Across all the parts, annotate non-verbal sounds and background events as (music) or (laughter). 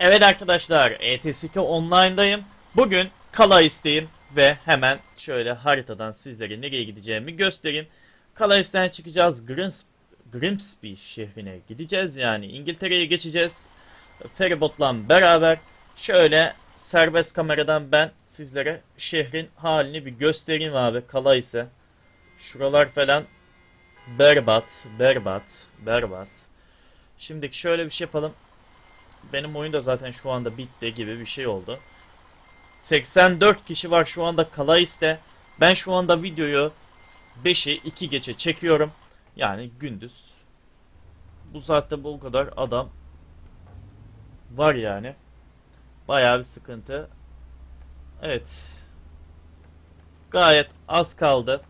Evet arkadaşlar, ETS2 Online'dayım. Bugün Kalais'teyim ve hemen şöyle haritadan sizlere nereye gideceğimi göstereyim. Kalais'ten çıkacağız, Grims Grimsby şehrine gideceğiz yani İngiltere'ye geçeceğiz. Feribotla beraber şöyle serbest kameradan ben sizlere şehrin halini bir göstereyim abi Kalais'e. Şuralar falan berbat, berbat, berbat. Şimdi şöyle bir şey yapalım. Benim oyun da zaten şu anda bitti gibi bir şey oldu. 84 kişi var şu anda Kalais'te. Ben şu anda videoyu 5'i 2 geçe çekiyorum. Yani gündüz. Bu saatte bu kadar adam var yani. Bayağı bir sıkıntı. Evet. Gayet az kaldı.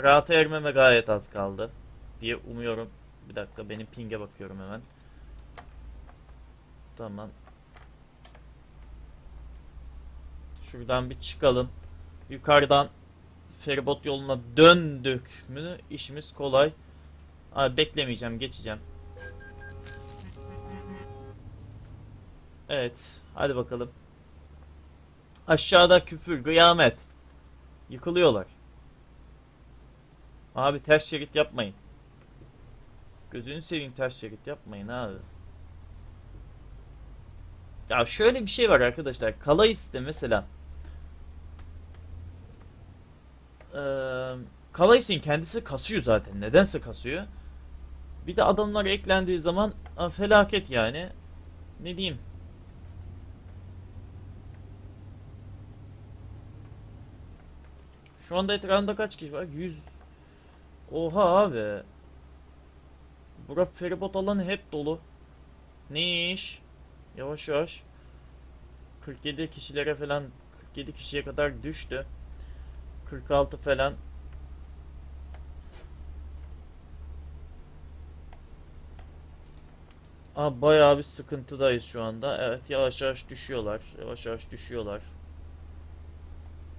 Rahata ermeme gayet az kaldı. Diye umuyorum. Bir dakika benim ping'e bakıyorum hemen. Tamam. Şuradan bir çıkalım. Yukarıdan feribot yoluna döndük mü işimiz kolay. Abi beklemeyeceğim, geçeceğim. Evet, hadi bakalım. Aşağıda küfür, kıyamet. Yıkılıyorlar. Abi ters şerit yapmayın. Gözünü seveyim ters şerit yapmayın abi. Ya şöyle bir şey var arkadaşlar. Kalais'te mesela ee, Kalais'in kendisi kasıyor zaten. Nedense kasıyor. Bir de adamlar eklendiği zaman a, felaket yani. Ne diyeyim? Şu anda etrafında kaç kişi var? 100. Oha abi. Bura feribot alanı hep dolu. Ne iş? Yavaş yavaş. 47 kişilere falan 47 kişiye kadar düştü. 46 falan. Aa, bayağı bir sıkıntıdayız şu anda. Evet yavaş yavaş düşüyorlar. Yavaş yavaş düşüyorlar.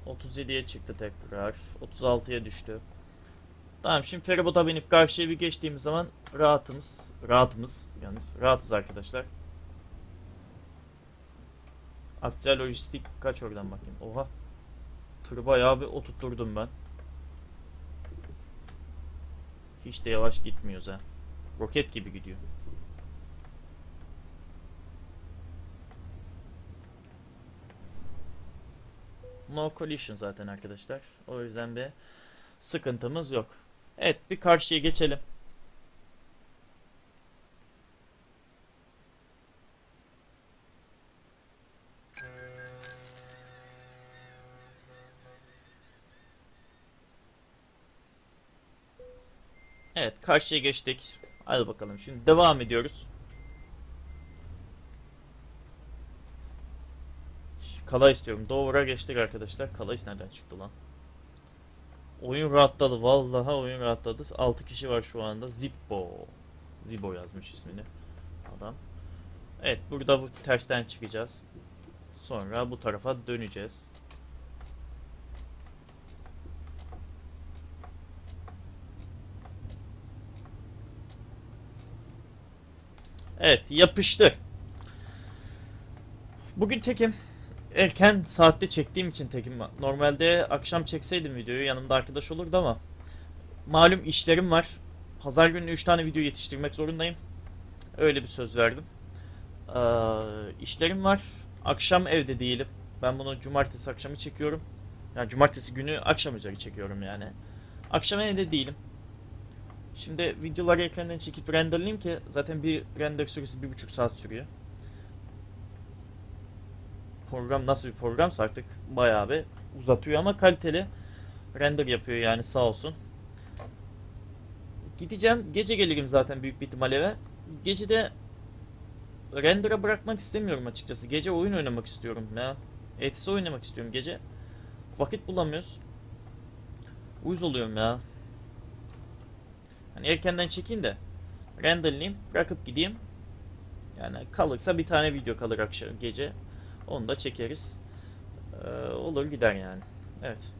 37'ye çıktı tekrar. 36'ya düştü. Tamam şimdi feribota binip karşıya bir geçtiğimiz zaman rahatımız. Rahatımız yalnız. Rahatız arkadaşlar. Asya Lojistik kaç oradan bakayım. Oha. Tırı bayağı bir oturtturdum ben. Hiç de yavaş gitmiyoruz ha. Roket gibi gidiyor. No collision zaten arkadaşlar. O yüzden bir sıkıntımız yok. Evet bir karşıya geçelim. Karşıya geçtik. Hadi bakalım şimdi devam ediyoruz. Kala istiyorum. Doğru'a geçtik arkadaşlar. Kalais nereden çıktı lan? Oyun rahatladı. Vallahi oyun rahatladı. 6 kişi var şu anda. Zippo. Zibo yazmış ismini. Adam. Evet burada bu tersten çıkacağız. Sonra bu tarafa döneceğiz. Evet yapıştı. Bugün tekim. Erken saatte çektiğim için tekim. Normalde akşam çekseydim videoyu yanımda arkadaş olurdu ama malum işlerim var. Pazar günü 3 tane video yetiştirmek zorundayım. Öyle bir söz verdim. Ee, işlerim var. Akşam evde değilim. Ben bunu cumartesi akşamı çekiyorum. Yani cumartesi günü akşam üzeri çekiyorum yani. Akşam evde değilim. Şimdi videoları ekrandan çekip renderlayayım ki zaten bir render süresi bir buçuk saat sürüyor. Program nasıl bir programsa artık bayağı bir uzatıyor ama kaliteli render yapıyor yani sağ olsun. Gideceğim gece gelirim zaten büyük bir ihtimal eve. Gece de render'a bırakmak istemiyorum açıkçası. Gece oyun oynamak istiyorum ya. ETS oynamak istiyorum gece. Vakit bulamıyoruz. Uyuz oluyorum ya. Hani erkenden çekeyim de renderlayayım, bırakıp gideyim. Yani kalırsa bir tane video kalır akşam gece. Onu da çekeriz. Ee, olur gider yani. Evet.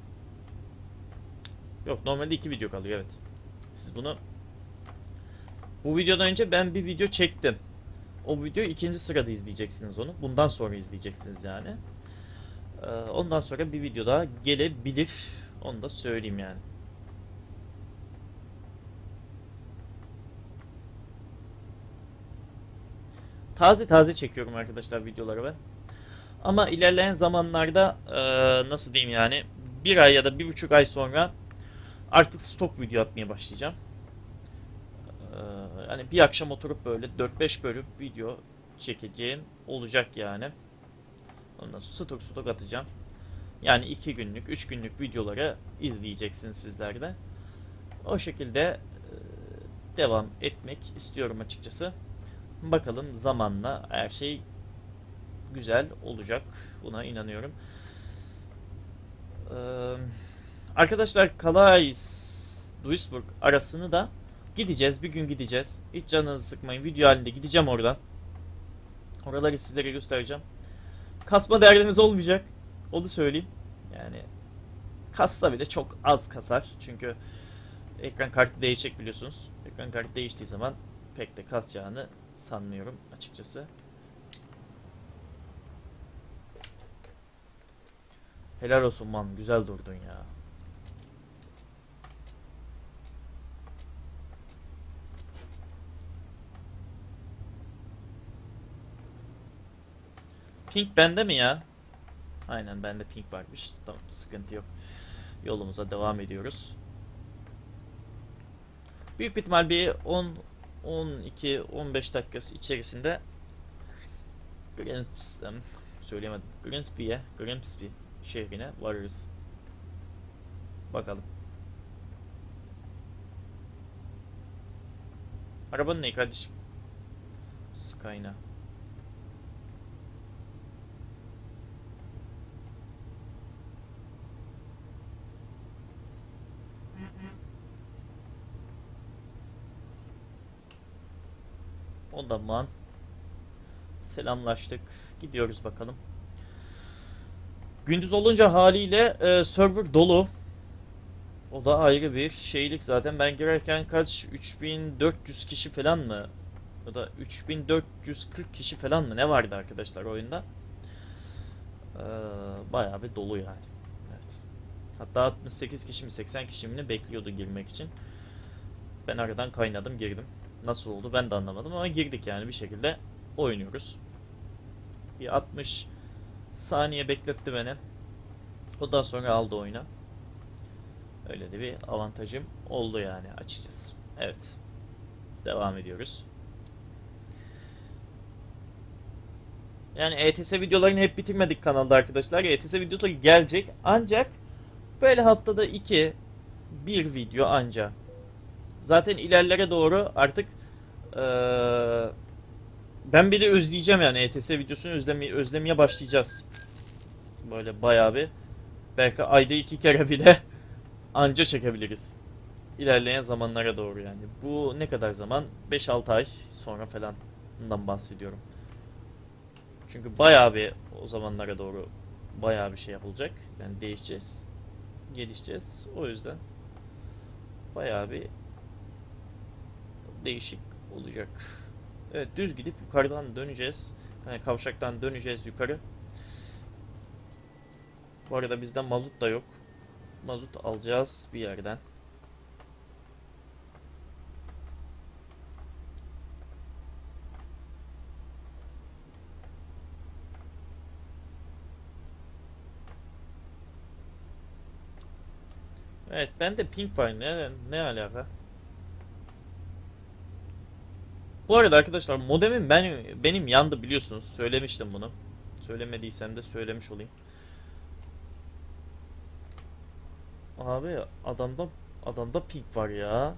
Yok normalde iki video kalıyor evet. Siz bunu bu videodan önce ben bir video çektim. O videoyu ikinci sırada izleyeceksiniz onu. Bundan sonra izleyeceksiniz yani. Ee, ondan sonra bir video daha gelebilir. Onu da söyleyeyim yani. Taze taze çekiyorum arkadaşlar videoları ben. Ama ilerleyen zamanlarda eee, nasıl diyeyim yani bir ay ya da bir buçuk ay sonra artık stok video atmaya başlayacağım. Eee, yani bir akşam oturup böyle 4-5 bölüm video çekeceğim olacak yani. Ondan sonra stok stok atacağım. Yani 2 günlük, 3 günlük videoları izleyeceksiniz sizler de. O şekilde eee, devam etmek istiyorum açıkçası. Bakalım zamanla her şey güzel olacak. Buna inanıyorum. Ee, arkadaşlar Calais Duisburg arasını da gideceğiz. Bir gün gideceğiz. Hiç canınızı sıkmayın. Video halinde gideceğim oradan. Oraları sizlere göstereceğim. Kasma değerlerimiz olmayacak. Onu söyleyeyim. Yani kassa bile çok az kasar. Çünkü ekran kartı değişecek biliyorsunuz. Ekran kartı değiştiği zaman pek de kasacağını sanmıyorum açıkçası. Helal olsun man, güzel durdun ya. Pink bende mi ya? Aynen bende pink varmış. Tamam sıkıntı yok. Yolumuza devam ediyoruz. Büyük ihtimal bir 10 12 15 dakika içerisinde Grimps, em, söyleyemedim. Grimsby'ye, Grimsby şehrine varırız. Bakalım. Arabanın ne kardeşim? Skyna. O da man. Selamlaştık. Gidiyoruz bakalım. Gündüz olunca haliyle e, server dolu. O da ayrı bir şeylik zaten. Ben girerken kaç 3400 kişi falan mı? Ya da 3440 kişi falan mı? Ne vardı arkadaşlar oyunda? Ee, bayağı bir dolu yani. Evet. Hatta 68 kişi mi 80 kişi mi ne bekliyordu girmek için. Ben aradan kaynadım girdim. Nasıl oldu ben de anlamadım ama girdik yani bir şekilde oynuyoruz. Bir 60 saniye bekletti beni. Ondan sonra aldı oyuna. Öyle de bir avantajım oldu yani açıkçası. Evet. Devam ediyoruz. Yani ETS videolarını hep bitirmedik kanalda arkadaşlar. ETS videoları gelecek ancak böyle haftada 2 bir video anca. Zaten ilerlere doğru artık eee, ben bile özleyeceğim yani ETS videosunu özleme, özlemeye başlayacağız. Böyle bayağı bir belki ayda iki kere bile (laughs) anca çekebiliriz. İlerleyen zamanlara doğru yani. Bu ne kadar zaman? 5-6 ay sonra falan bundan bahsediyorum. Çünkü bayağı bir o zamanlara doğru bayağı bir şey yapılacak. Yani değişeceğiz. Gelişeceğiz. O yüzden bayağı bir değişik olacak. Evet düz gidip yukarıdan döneceğiz. Yani kavşaktan döneceğiz yukarı. Bu arada bizde mazot da yok. Mazot alacağız bir yerden. Evet bende pink var ne, ne alaka? Bu arada arkadaşlar modemim benim benim yandı biliyorsunuz. Söylemiştim bunu. Söylemediysem de söylemiş olayım. Abi adamda adamda ping var ya.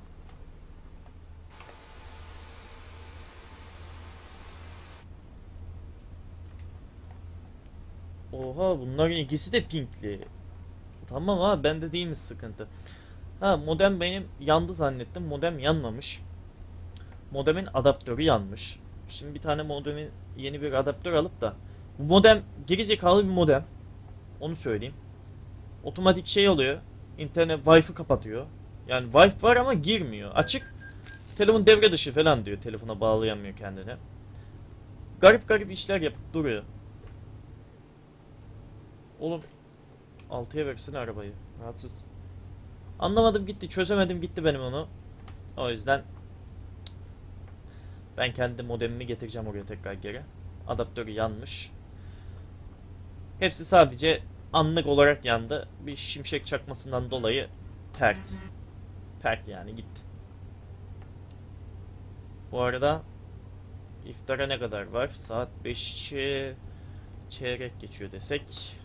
Oha bunların ikisi de pinkli. Tamam ha bende değil mi sıkıntı? Ha modem benim yandı zannettim. Modem yanmamış. Modemin adaptörü yanmış. Şimdi bir tane modemin yeni bir adaptör alıp da bu modem gerizekalı bir modem. Onu söyleyeyim. Otomatik şey oluyor. İnternet Wi-Fi kapatıyor. Yani Wi-Fi var ama girmiyor. Açık. Telefon devre dışı falan diyor. Telefona bağlayamıyor kendini. garip garip işler yapıp duruyor. Oğlum 6'ya versene arabayı. Rahatsız. Anlamadım gitti. Çözemedim gitti benim onu. O yüzden ben kendi modemimi getireceğim oraya tekrar geri. Adaptörü yanmış. Hepsi sadece anlık olarak yandı. Bir şimşek çakmasından dolayı pert. Pert yani gitti. Bu arada iftara ne kadar var? Saat 5'e çeyrek geçiyor desek.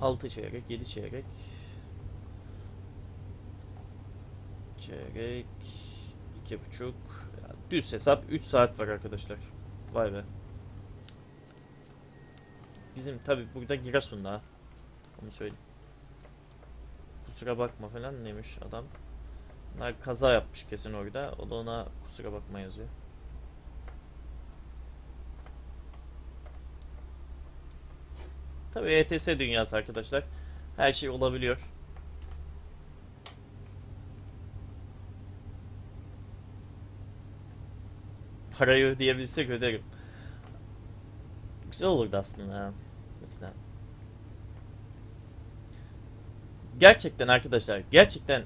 6 çeyrek, 7 çeyrek. Çeyrek, iki buçuk. Düz hesap 3 saat var arkadaşlar. Vay be. Bizim tabi burada Giresun'da. Onu söyleyeyim. Kusura bakma falan neymiş adam. Bunlar kaza yapmış kesin orada. O da ona kusura bakma yazıyor. Tabii ETS dünyası arkadaşlar. Her şey olabiliyor. Parayı ödeyebilsek öderim. Güzel olurdu aslında. Mesela. Gerçekten arkadaşlar, gerçekten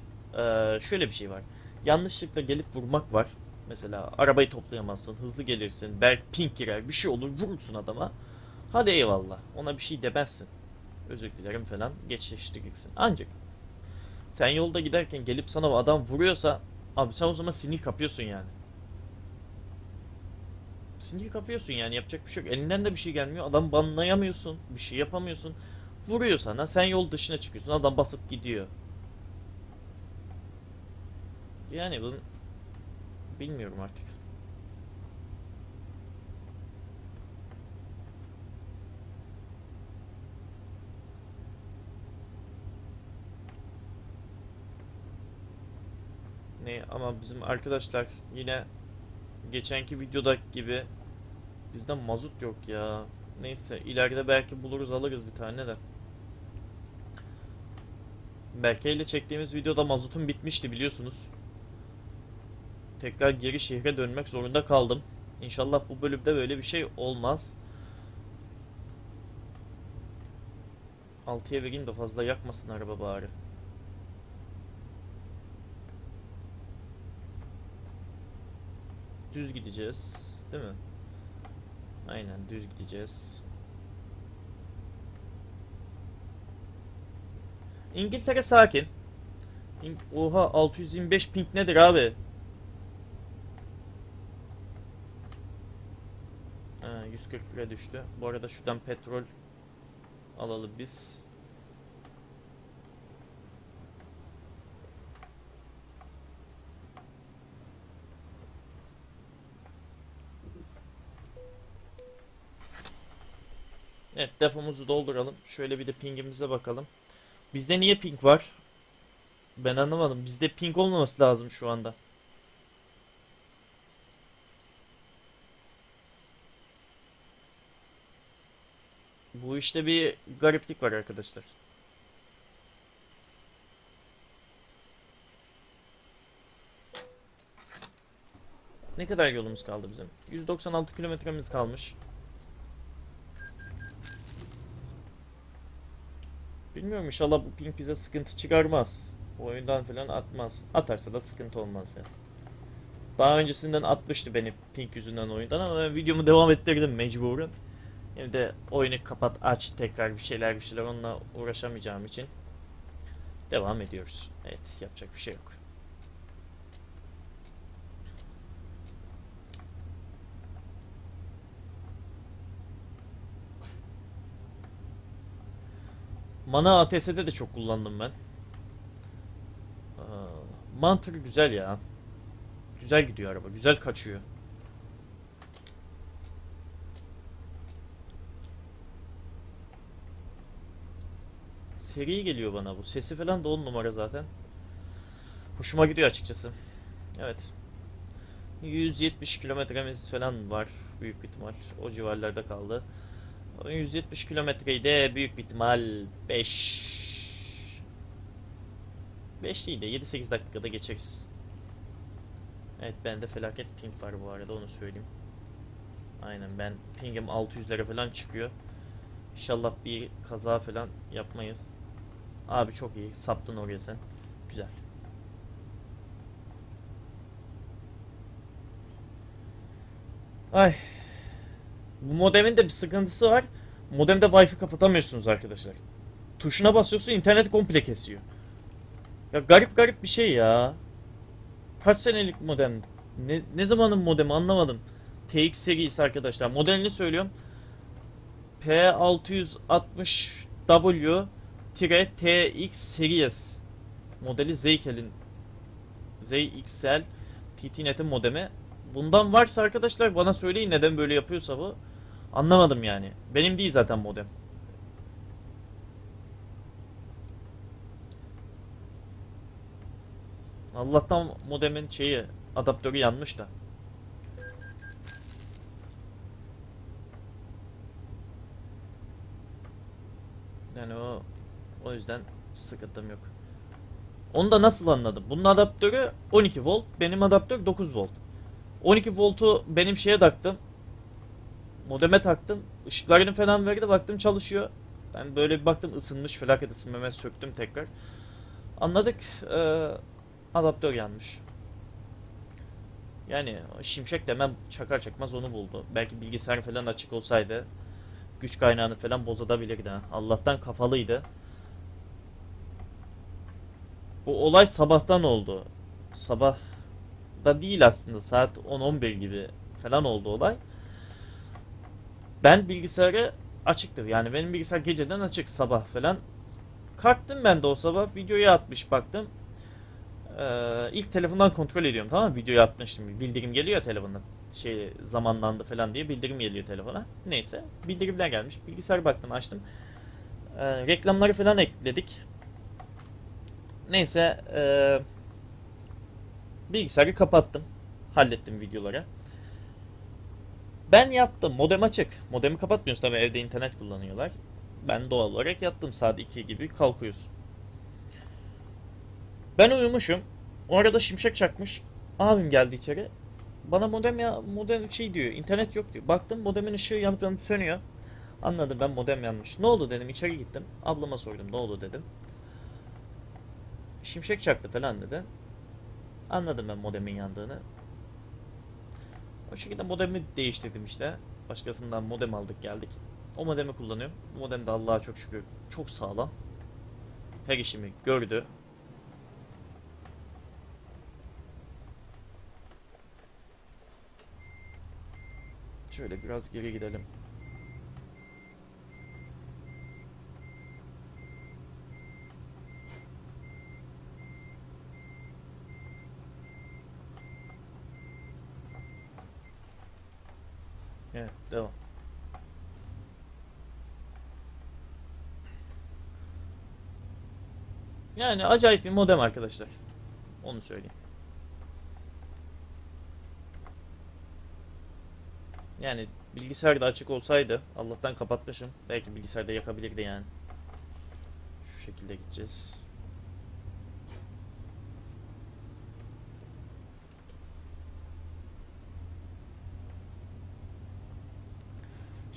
şöyle bir şey var. Yanlışlıkla gelip vurmak var. Mesela arabayı toplayamazsın, hızlı gelirsin, belki pink girer, bir şey olur, vurursun adama. Hadi eyvallah, ona bir şey demezsin. Özür dilerim falan, geçiştirirsin. Ancak sen yolda giderken gelip sana adam vuruyorsa, abi sen o zaman sinir kapıyorsun yani. Sinir kapıyorsun yani yapacak bir şey yok. Elinden de bir şey gelmiyor. Adam banlayamıyorsun. Bir şey yapamıyorsun. Vuruyor sana. Sen yol dışına çıkıyorsun. Adam basıp gidiyor. Yani bunu bilmiyorum artık. Ne ama bizim arkadaşlar yine geçenki videodaki gibi bizde mazot yok ya. Neyse ileride belki buluruz alırız bir tane de. Berke ile çektiğimiz videoda mazotun bitmişti biliyorsunuz. Tekrar geri şehre dönmek zorunda kaldım. İnşallah bu bölümde böyle bir şey olmaz. 6'ya vereyim de fazla yakmasın araba bari. Düz gideceğiz, değil mi? Aynen düz gideceğiz. İngiltere sakin. İng- Oha 625 ping nedir abi? Ha, 140 lira düştü. Bu arada şuradan petrol alalım biz. Evet depomuzu dolduralım. Şöyle bir de pingimize bakalım. Bizde niye ping var? Ben anlamadım. Bizde ping olmaması lazım şu anda. Bu işte bir gariplik var arkadaşlar. Ne kadar yolumuz kaldı bizim? 196 kilometremiz kalmış. Bilmiyorum inşallah bu ping bize sıkıntı çıkarmaz. Oyundan falan atmaz. Atarsa da sıkıntı olmaz ya. Daha öncesinden atmıştı beni ping yüzünden oyundan ama ben videomu devam ettirdim mecburen. Hem de oyunu kapat aç tekrar bir şeyler bir şeyler onunla uğraşamayacağım için devam ediyoruz. Evet yapacak bir şey yok. Mana ATS'de de çok kullandım ben. Mantığı güzel ya. Güzel gidiyor araba. Güzel kaçıyor. Seri geliyor bana bu. Sesi falan da on numara zaten. Hoşuma gidiyor açıkçası. Evet. 170 kilometremiz falan var büyük ihtimal. O civarlarda kaldı. O 170 kilometreyi büyük bir ihtimal 5 5 değil de 7-8 dakikada geçeriz. Evet bende felaket ping var bu arada onu söyleyeyim. Aynen ben pingim 600'lere falan çıkıyor. İnşallah bir kaza falan yapmayız. Abi çok iyi. Saptın oraya sen. Güzel. Ay. Bu modemin de bir sıkıntısı var. Modemde Wi-Fi kapatamıyorsunuz arkadaşlar. Tuşuna basıyorsun internet komple kesiyor. Ya garip garip bir şey ya. Kaç senelik modem? Ne, ne zamanın modemi anlamadım. TX serisi arkadaşlar. Modelini söylüyorum. P660W TX Series modeli Zeykel'in ZXL TT-Net'in modemi. Bundan varsa arkadaşlar bana söyleyin neden böyle yapıyorsa bu. Anlamadım yani. Benim değil zaten modem. Allah'tan modemin şeyi adaptörü yanmış da. Yani o o yüzden sıkıntım yok. Onu da nasıl anladım? Bunun adaptörü 12 volt, benim adaptör 9 volt. 12 voltu benim şeye taktım. Modeme taktım. Işıklarını falan verdi. Baktım çalışıyor. Ben böyle bir baktım ısınmış. Felaket ısınmama söktüm tekrar. Anladık. Ee, adaptör yanmış. Yani şimşek de hemen çakar çakmaz onu buldu. Belki bilgisayar falan açık olsaydı güç kaynağını falan bozabilirdi. Allah'tan kafalıydı. Bu olay sabahtan oldu. Sabah da değil aslında saat 10-11 gibi falan oldu olay. Ben bilgisayarı açıktır. Yani benim bilgisayar geceden açık sabah falan. Kalktım ben de o sabah videoyu atmış baktım. Ee, ilk telefondan kontrol ediyorum tamam mı? Videoyu atmıştım. Bildirim geliyor telefondan. Şey zamanlandı falan diye bildirim geliyor telefona. Neyse bildirimler gelmiş. Bilgisayar baktım açtım. Ee, reklamları falan ekledik. Neyse ee, bilgisayarı kapattım. Hallettim videoları. Ben yattım. Modem açık. Modemi kapatmıyoruz tabii evde internet kullanıyorlar. Ben doğal olarak yattım saat 2 gibi kalkıyoruz. Ben uyumuşum. O arada şimşek çakmış. Abim geldi içeri. Bana modem ya modem şey diyor. internet yok diyor. Baktım modemin ışığı yanıp yanıp sönüyor. Anladım ben modem yanmış. Ne oldu dedim içeri gittim. Ablama sordum ne oldu dedim. Şimşek çaktı falan dedi. Anladım ben modemin yandığını. O şekilde modemi değiştirdim işte. Başkasından modem aldık geldik. O modemi kullanıyorum. Bu modem de Allah'a çok şükür çok sağlam. Her işimi gördü. Şöyle biraz geri gidelim. Evet, devam. Yani acayip bir modem arkadaşlar. Onu söyleyeyim. Yani bilgisayar da açık olsaydı Allah'tan kapatmışım. Belki bilgisayarda yakabilirdi yani. Şu şekilde gideceğiz.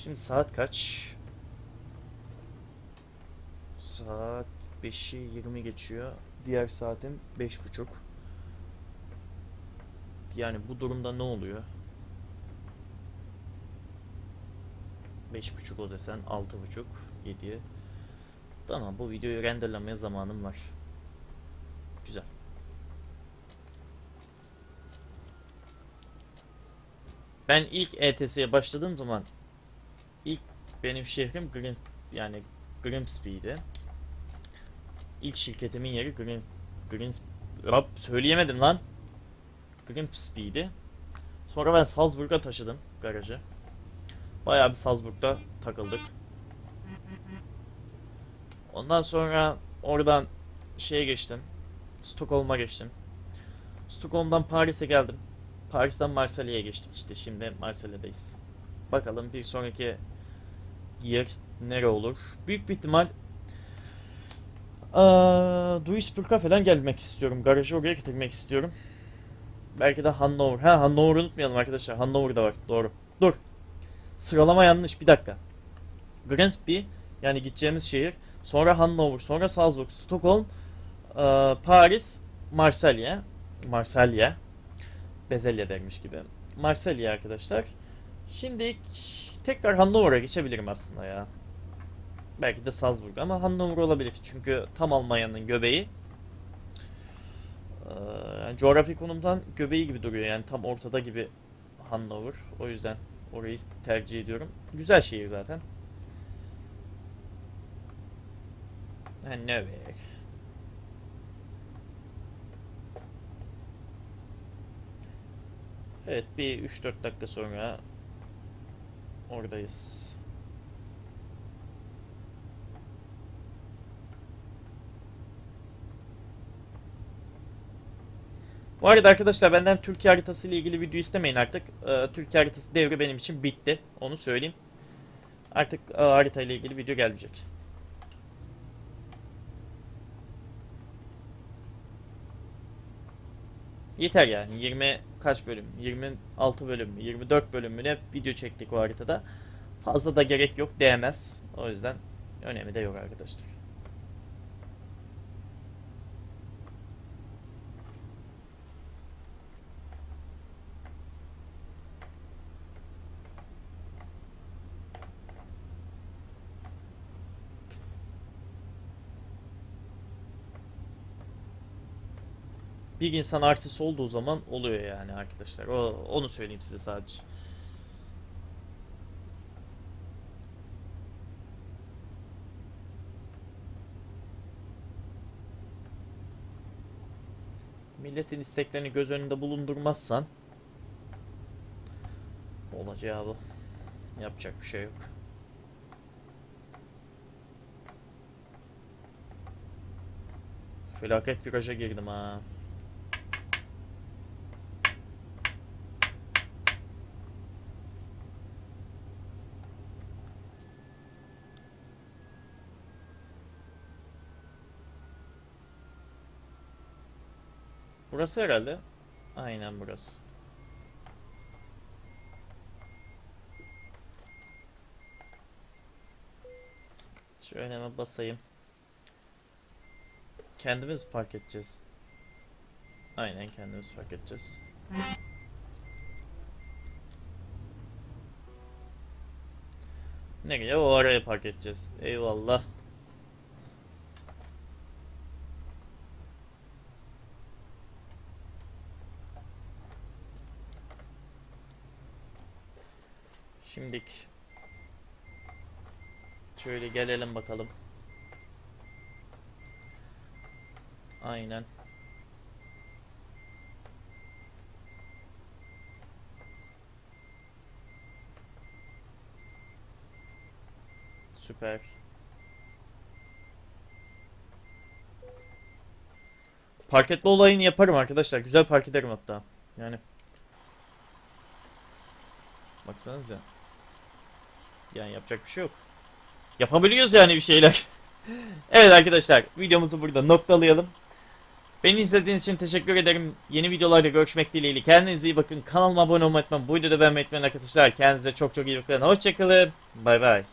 Şimdi saat kaç? Saat 5'i 20 geçiyor. Diğer saatim 5.30. Yani bu durumda ne oluyor? 5.30 o desen 6.30 7'ye. Tamam bu videoyu renderlemeye zamanım var. Güzel. Ben ilk ETS'ye başladığım zaman benim şehrim Grim yani Grimsby'di. İlk şirketimin yeri Grim Grims Rab söyleyemedim lan. Grimsby'di. Sonra ben Salzburg'a taşıdım garajı. Bayağı bir Salzburg'da takıldık. Ondan sonra oradan şeye geçtim. Stockholm'a geçtim. Stockholm'dan Paris'e geldim. Paris'ten Marsilya'ya geçtik işte. Şimdi Marsilya'dayız. Bakalım bir sonraki yer nere olur? Büyük bir ihtimal Duisburg'a falan gelmek istiyorum. Garajı oraya getirmek istiyorum. Belki de Hannover. Ha Hannover'ı unutmayalım arkadaşlar. Hannover'da var. Doğru. Dur. Sıralama yanlış. Bir dakika. Grimsby yani gideceğimiz şehir. Sonra Hannover, sonra Salzburg, Stockholm, Paris, Marsilya. Marsilya. Bezelye dermiş gibi. Marsilya arkadaşlar. Şimdi tekrar Hannover'a geçebilirim aslında ya. Belki de Salzburg ama Hannover olabilir. Çünkü tam Almanya'nın göbeği. Ee, yani coğrafi konumdan göbeği gibi duruyor. Yani tam ortada gibi Hannover. O yüzden orayı tercih ediyorum. Güzel şehir zaten. Hannover. Evet bir 3-4 dakika sonra oradayız. Bu arada arkadaşlar benden Türkiye haritası ile ilgili video istemeyin artık. Ee, Türkiye haritası devri benim için bitti. Onu söyleyeyim. Artık e, harita ile ilgili video gelmeyecek. Yeter yani 20 kaç bölüm? 26 bölüm mü? 24 bölüm mü ne video çektik o haritada. Fazla da gerek yok değmez. O yüzden önemi de yok arkadaşlar. Bir insan artısı olduğu zaman oluyor yani arkadaşlar. O, onu söyleyeyim size sadece. Milletin isteklerini göz önünde bulundurmazsan olacağı bu. Yapacak bir şey yok. Felaket viraja girdim ha. Burası herhalde. Aynen burası. Şöyle hemen basayım. Kendimiz park edeceğiz. Aynen kendimiz park edeceğiz. Nereye? O araya park edeceğiz. Eyvallah. Şimdik şöyle gelelim bakalım. Aynen. Süper. Park etme olayını yaparım arkadaşlar. Güzel park ederim hatta. Yani. Baksanıza. Yani yapacak bir şey yok. Yapabiliyoruz yani bir şeyler. (laughs) evet arkadaşlar videomuzu burada noktalayalım. Beni izlediğiniz için teşekkür ederim. Yeni videolarda görüşmek dileğiyle. Kendinize iyi bakın. Kanalıma abone olmayı unutmayın. Bu videoda beğenmeyi unutmayın arkadaşlar. Kendinize çok çok iyi bakın. Hoşçakalın. Bay bay.